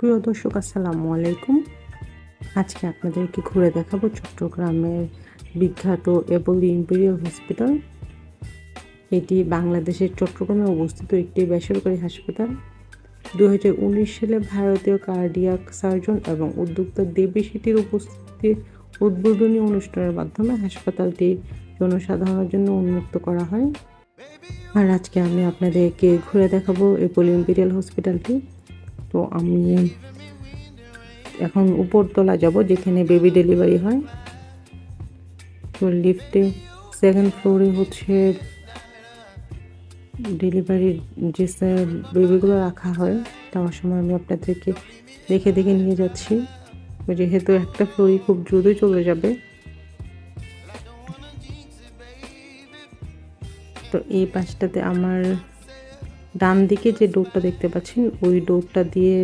প্রিয় দর্শক, আসসালামু আলাইকুম। আজকে আপনাদেরকে ঘুরে দেখাবো চট্টগ্রামের বিখ্যাত এবলি ইম্পেরিয়াল হসপিটাল। এটি বাংলাদেশের চট্টগ্রামে অবস্থিত একটি বেসরকারি হাসপাতাল। দু হাজার উনিশ সালে ভারতীয় কার্ডিয়াক সার্জন এবং উদ্যোক্তা দেবী সেটির উপস্থিতি উদ্বোধনী অনুষ্ঠানের মাধ্যমে হাসপাতালটি জনসাধারণের জন্য উন্মুক্ত করা হয়। আর আজকে আমি আপনাদেরকে ঘুরে দেখাবো এপোলো ইম্পেরিয়াল হসপিটালটি। তো আমি এখন উপরতলা যাব, যেখানে বেবি ডেলিভারি হয়। তো লিফটে সেকেন্ড ফ্লোরে হচ্ছে ডেলিভারির যে বেবিগুলো রাখা হয় যাওয়ার সময় আমি আপনাদেরকে দেখে দেখে নিয়ে যাচ্ছি। যেহেতু একটা ফ্লোরই খুব দ্রুতই চলে যাবে। তো এই পাশটাতে আমার ডান দিকে যে ডোরটা দেখতে পাচ্ছেন ওই ডোরটা দিয়ে